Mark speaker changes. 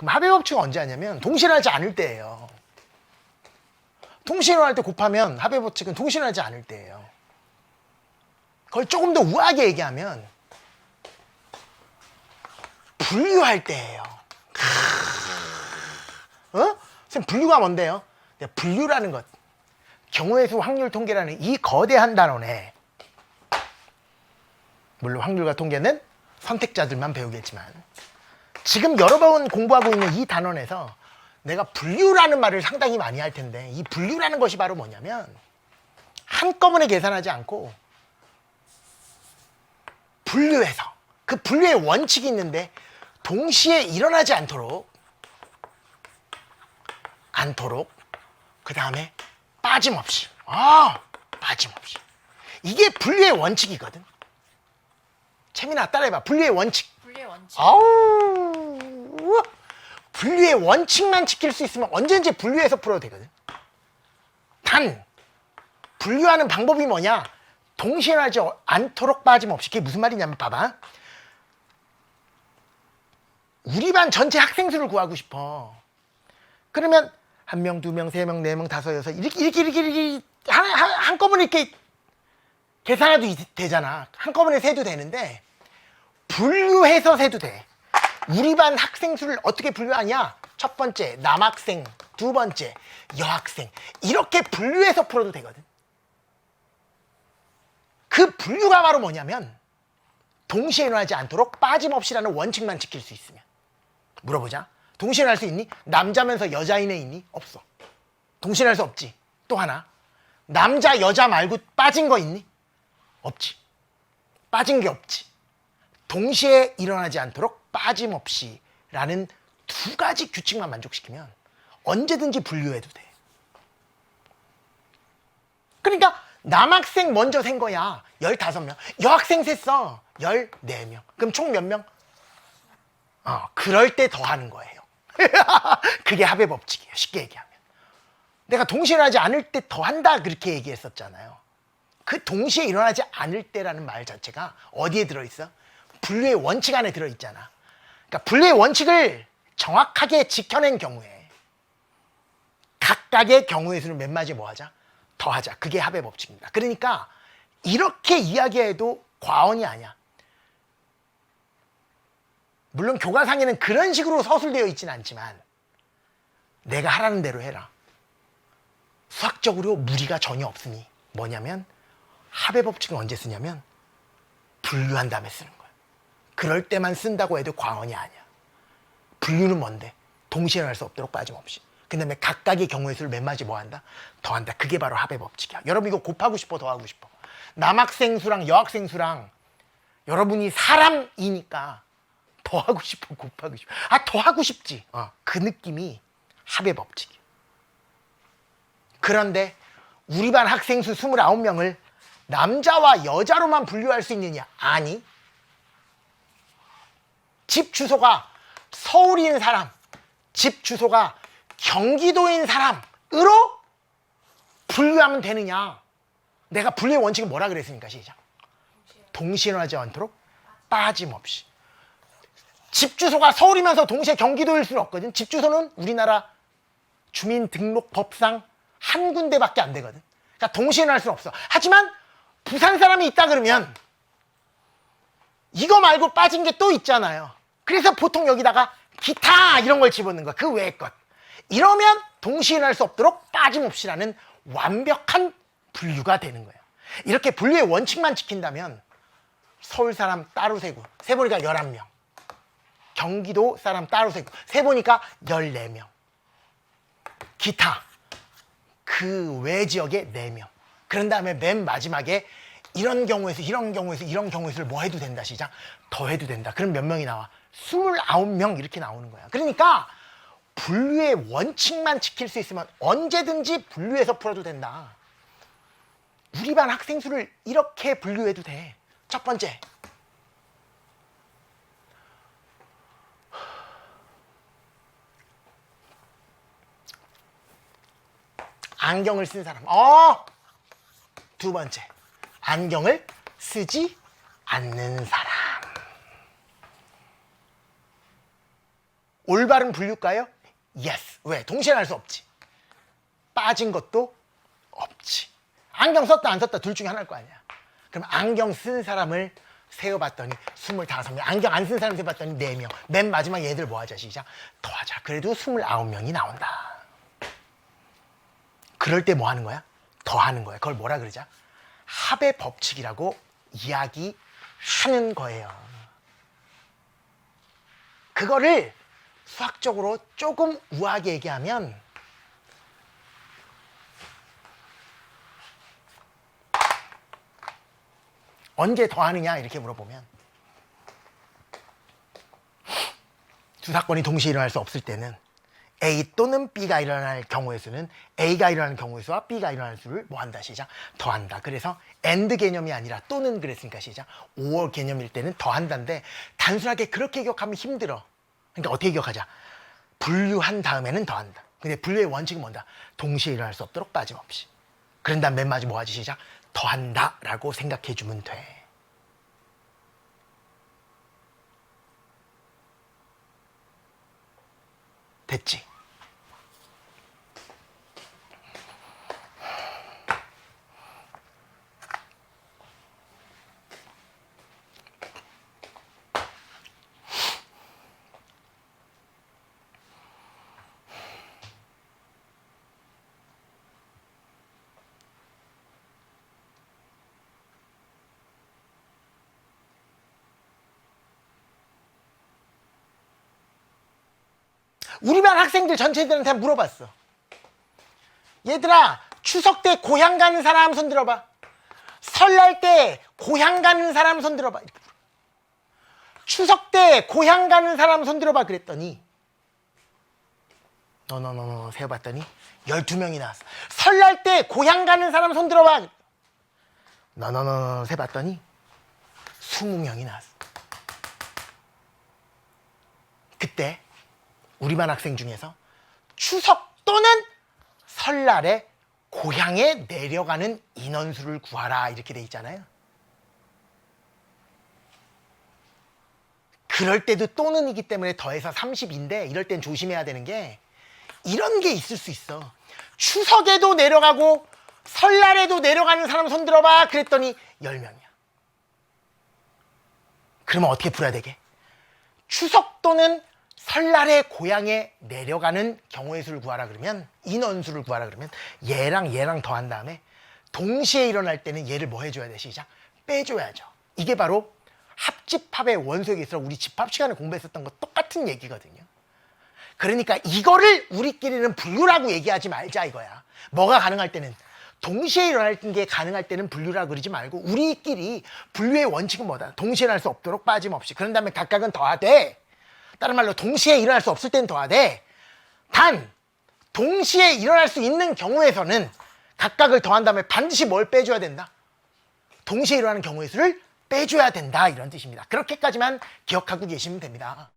Speaker 1: 그럼 합의 법칙은 언제 하냐면 동시일어나지 않을 때예요. 동시일어날 때 곱하면 합의 법칙은 동시일어나지 않을 때예요. 그걸 조금 더 우아하게 얘기하면 분류할 때예요. 어? 선생님 분류가 뭔데요? 네, 분류라는 것, 경우의 수 확률 통계라는 이 거대한 단원에 물론 확률과 통계는 선택자들만 배우겠지만 지금 여러 번 공부하고 있는 이 단원에서 내가 분류라는 말을 상당히 많이 할 텐데 이 분류라는 것이 바로 뭐냐면 한꺼번에 계산하지 않고 분류해서 그 분류의 원칙이 있는데 동시에 일어나지 않도록 않도록 그 다음에 빠짐없이 아 빠짐없이. 이게 분류의 원칙이거든. 채민아 따라해봐. 분류의 원칙.
Speaker 2: 분리의 원칙.
Speaker 1: 아우 분류의 원칙만 지킬 수 있으면 언제든지 분류해서 풀어도 되거든. 단 분류하는 방법이 뭐냐? 동시에 나지 않도록 빠짐없이. 그게 무슨 말이냐면 봐봐. 우리 반 전체 학생 수를 구하고 싶어. 그러면 한 명, 두 명, 세 명, 네 명, 다섯, 여섯 이렇게 이렇게 이렇게, 이렇게 한, 한, 한꺼번에 이렇게 계산해도 이- 되잖아. 한꺼번에 세도 되는데 분류해서 세도 돼. 우리 반 학생 수를 어떻게 분류하냐? 첫 번째 남학생, 두 번째 여학생 이렇게 분류해서 풀어도 되거든. 그 분류가 바로 뭐냐면 동시에 일어나지 않도록 빠짐없이라는 원칙만 지킬 수 있으면 물어보자. 동시에 일어날 수 있니? 남자면서 여자인 애 있니? 없어. 동시에 일어날 수 없지. 또 하나 남자 여자 말고 빠진 거 있니? 없지. 빠진 게 없지. 동시에 일어나지 않도록 빠짐없이 라는 두 가지 규칙만 만족시키면 언제든지 분류해도 돼. 그러니까 남학생 먼저 센 거야. 15명. 여학생 셌어. 14명. 그럼 총 몇 명? 어, 그럴 때 더 하는 거예요. 그게 합의 법칙이에요. 쉽게 얘기하면. 내가 동시에 일어나지 않을 때 더 한다 그렇게 얘기했었잖아요. 그 동시에 일어나지 않을 때라는 말 자체가 어디에 들어있어? 분류의 원칙 안에 들어있잖아. 그러니까 분류의 원칙을 정확하게 지켜낸 경우에 각각의 경우의 수를 몇 마디 뭐 하자? 더 하자. 그게 합의 법칙입니다. 그러니까 이렇게 이야기해도 과언이 아니야. 물론 교과상에는 그런 식으로 서술되어 있지는 않지만 내가 하라는 대로 해라. 수학적으로 무리가 전혀 없으니 뭐냐면 합의 법칙은 언제 쓰냐면 분류한 다음에 쓰는 거야. 그럴 때만 쓴다고 해도 과언이 아니야. 분류는 뭔데? 동시에 할 수 없도록 빠짐없이. 그 다음에 각각의 경우의 수를 몇 마디 뭐 한다? 더한다. 그게 바로 합의 법칙이야. 여러분 이거 곱하고 싶어? 더하고 싶어? 남학생 수랑 여학생 수랑 여러분이 사람이니까 더하고 싶어? 곱하고 싶어? 아 더하고 싶지. 어, 그 느낌이 합의 법칙이야. 그런데 우리 반 학생 수 29명을 남자와 여자로만 분류할 수 있느냐? 아니. 집 주소가 서울인 사람, 집 주소가 경기도인 사람으로 분류하면 되느냐? 내가 분류의 원칙은 뭐라 그랬습니까? 시작. 동시에 일어나지 않도록 빠짐없이. 집 주소가 서울이면서 동시에 경기도일 수는 없거든. 집 주소는 우리나라 주민등록법상 한 군데밖에 안 되거든. 그러니까 동시에 일어날 수는 없어. 하지만 부산 사람이 있다 그러면 이거 말고 빠진 게 또 있잖아요. 그래서 보통 여기다가 기타 이런 걸 집어넣는 거야. 그 외의 것. 이러면 동시에 일어날 수 없도록 빠짐없이라는 완벽한 분류가 되는 거예요. 이렇게 분류의 원칙만 지킨다면 서울 사람 따로 세고 세보니까 11명. 경기도 사람 따로 세고 세보니까 14명. 기타 그 외 지역에 4명. 그런 다음에 맨 마지막에 이런 경우에서 이런 경우에서 이런 경우에서 뭐 해도 된다 시작 더 해도 된다 그럼 몇 명이 나와 29명 이렇게 나오는 거야 그러니까 분류의 원칙만 지킬 수 있으면 언제든지 분류해서 풀어도 된다 우리 반 학생 수를 이렇게 분류해도 돼 첫 번째 안경을 쓴 사람. 어! 두 번째. 안경을 쓰지 않는 사람. 올바른 분류일까요? Yes. 왜? 동시에 할수 없지. 빠진 것도 없지. 안경 썼다 안 썼다 둘 중에 하나일 거 아니야. 그럼 안경 쓴 사람을 세어봤더니 25명. 안경 안 쓴 사람 세어봤더니 4명. 맨 마지막 얘들 뭐 하자 시작. 더하자. 그래도 29명이 나온다. 그럴 때 뭐 하는 거야? 더하는 거야. 그걸 뭐라 그러자? 합의 법칙이라고 이야기하는 거예요. 그거를 수학적으로 조금 우아하게 얘기하면 언제 더하느냐 이렇게 물어보면 두 사건이 동시에 일어날 수 없을 때는 A 또는 B가 일어날 경우의 수는 A가 일어나는 경우의 수와 B가 일어날 수를 뭐 한다 시작 더한다. 그래서 AND 개념이 아니라 또는 그랬으니까 시작 5월 개념일 때는 더한다인데 단순하게 그렇게 기억하면 힘들어. 그러니까 어떻게 기억하자? 분류한 다음에는 더한다. 근데 분류의 원칙은 뭔다? 동시에 일어날 수 없도록 빠짐없이. 그런 다음 맨 마지막 뭐 하지 시작? 더한다 라고 생각해 주면 돼. 됐지? 우리 반 학생들 전체들한테 물어봤어. 얘들아, 추석 때 고향 가는 사람 손 들어봐. 설날 때 고향 가는 사람 손 들어봐. 추석 때 고향 가는 사람 손 들어봐. 그랬더니, 너너너너 세어봤더니 12명이 나왔어. 설날 때 고향 가는 사람 손 들어봐. 너너너 세봤더니 20명이 나왔어. 그때 우리 반 학생 중에서 추석 또는 설날에 고향에 내려가는 인원수를 구하라 이렇게 돼 있잖아요. 그럴 때도 또는이기 때문에 더해서 30인데 이럴 땐 조심해야 되는 게 이런 게 있을 수 있어. 추석에도 내려가고 설날에도 내려가는 사람 손 들어봐 그랬더니 10명이야. 그러면 어떻게 풀어야 되게? 추석 또는 설날에 고향에 내려가는 경우의 수를 구하라 그러면 인원수를 구하라 그러면 얘랑 얘랑 더한 다음에 동시에 일어날 때는 얘를 뭐 해줘야 돼? 시작. 빼줘야죠. 이게 바로 합집합의 원소에 있어. 우리 집합 시간에 공부했었던 거 똑같은 얘기거든요. 그러니까 이거를 우리끼리는 분류라고 얘기하지 말자 이거야. 뭐가 가능할 때는? 동시에 일어날 게 가능할 때는 분류라 그러지 말고 우리끼리 분류의 원칙은 뭐다? 동시에 일어날 수 없도록 빠짐없이. 그런 다음에 각각은 더하되 다른 말로 동시에 일어날 수 없을 땐 더하되 단 동시에 일어날 수 있는 경우에서는 각각을 더한 다음에 반드시 뭘 빼줘야 된다? 동시에 일어나는 경우의 수를 빼줘야 된다 이런 뜻입니다. 그렇게까지만 기억하고 계시면 됩니다.